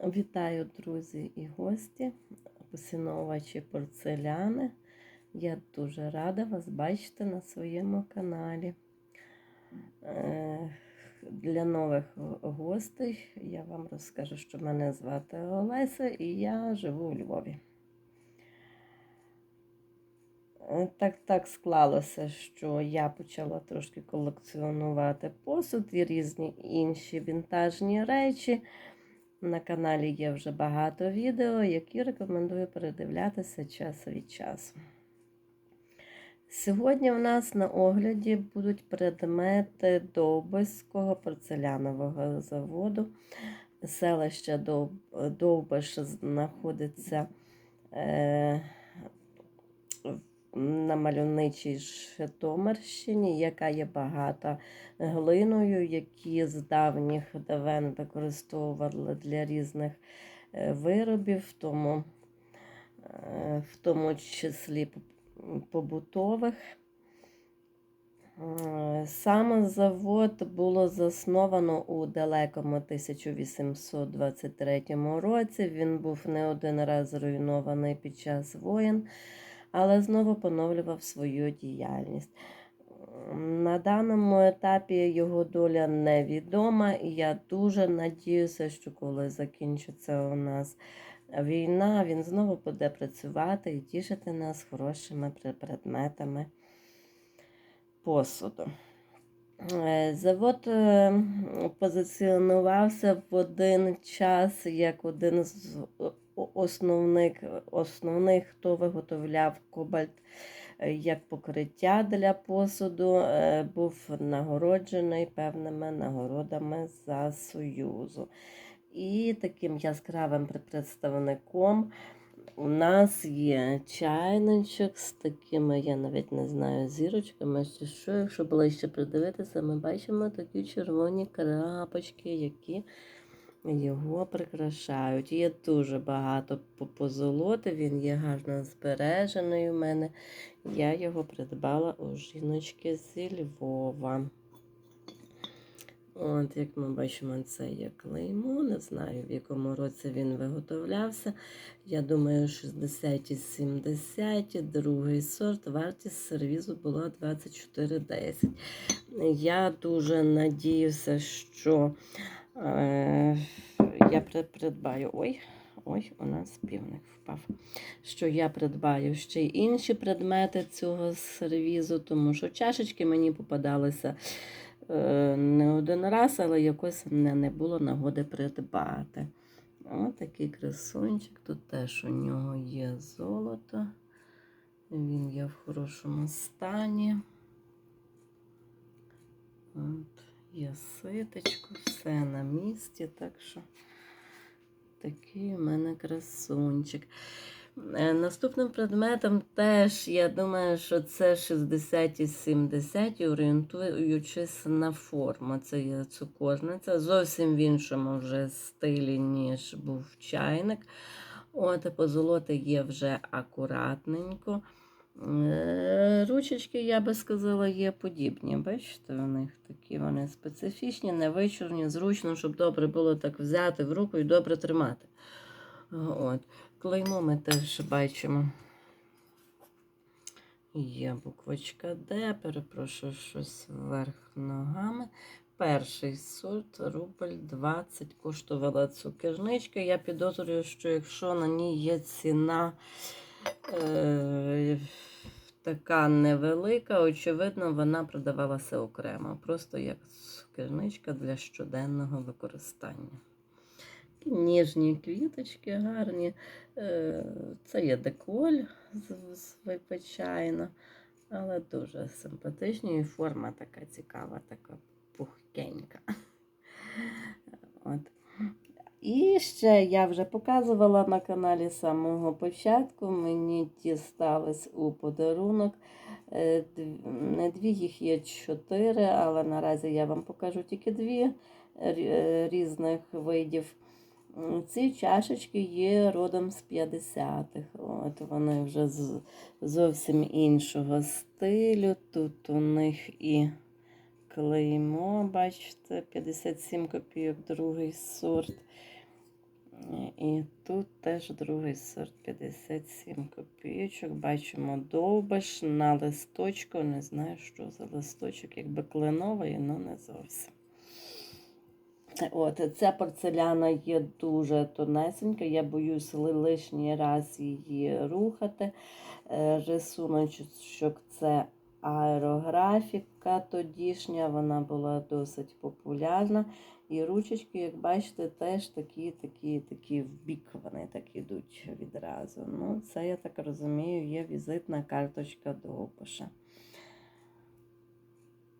Вітаю, друзі і гості, поціновувачі порцеляни. Я дуже рада вас бачити на своєму каналі. Е, Для нових гостей я вам розкажу, що мене звати Олеся і я живу у Львові. Е, Так, так склалося, що я почала трошки колекціонувати посуд і різні інші вінтажні речі. На каналі є вже багато відео, які рекомендую передивлятися час від часу. Сьогодні в нас на огляді будуть предмети Довбиського порцелянового заводу. Селище Довбиш знаходиться е, на мальовничій Житомирщині, яка є багата глиною, які з давніх давен використовували для різних е, виробів, тому, е, в тому числі побутових. Е, Сам завод було засновано у далекому 1823 році. Він був не один раз зруйнований під час воєн, але знову поновлював свою діяльність. На даному етапі його доля невідома, і я дуже надіюся, що коли закінчиться у нас війна, він знову буде працювати і тішити нас хорошими предметами посуду. Е, Завод е, позиціонувався в один час як один з основних, основних хто виготовляв кобальт е, як покриття для посуду, е, був нагороджений певними нагородами за Союзу. І таким яскравим представником у нас є чайничок з такими, я навіть не знаю, зірочками чи що. Якщо ближче придивитися, ми бачимо такі червоні крапочки, які його прикрашають. Є дуже багато по- позолоти, він є гарно збережений у мене. Я його придбала у жіночки зі Львова. От, як ми бачимо, це є клеймо. Не знаю, в якому році він виготовлявся. Я думаю, 60 70 другий сорт. Вартість сервізу була 24,10. Я дуже надіюся, що я придбаю. Ой, ой, у нас півник впав. Що я придбаю ще й інші предмети цього сервізу, тому що чашечки мені попадалися е, не один раз, але якось мене не було нагоди придбати. Ось такий красунчик. Тут теж у нього є золото. Він є в хорошому стані. От, є ситочко, все на місці, так що такий у мене красунчик. Е, Наступним предметом теж, я думаю, що це 60 і 70, орієнтуючись на форму. Це є цукорниця. Зовсім в іншому вже стилі, ніж був чайник. От, позолоти є вже акуратненько. Е, Ручечки, я би сказала, є подібні. Бачите, у них такі вони специфічні, невичурні, зручно, щоб добре було так взяти в руку і добре тримати. От. Клеймо ми теж бачимо. Є буквочка Д, перепрошую, щось вверх ногами. Перший сорт, рубль 20 коштувала цукерничка. Я підозрюю, що якщо на ній є ціна е, така невелика, очевидно, вона продавалася окремо, просто як цукерничка для щоденного використання. Ніжні квіточки гарні. Е, Це є деколь звичайно, але дуже симпатичні. І форма така цікава, така пухкенька. От. І ще я вже показувала на каналі з самого початку. Мені дістались у подарунок. Е, Не дві, їх є чотири, але наразі я вам покажу тільки дві е, різних видів. Ці чашечки є родом з 50-х. От вони вже з зовсім іншого стилю. Тут у них і клеймо, бачите, 57 копійок, другий сорт. І тут теж другий сорт 57 копійочок. Бачимо довбиш на листочку. Не знаю, що за листочок, якби кленовий, але не зовсім. От, ця порцеляна є дуже тонесенька, я боюсь лишній раз її рухати. Е, Рисуночок це аерографіка тодішня, вона була досить популярна. І ручечки, як бачите, теж такі, такі, такі в бік вони так ідуть відразу. Ну, це, я так розумію, є візитна карточка довбиша.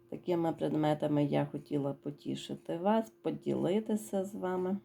Такими предметами я хотіла потішити вас, поділитися з вами.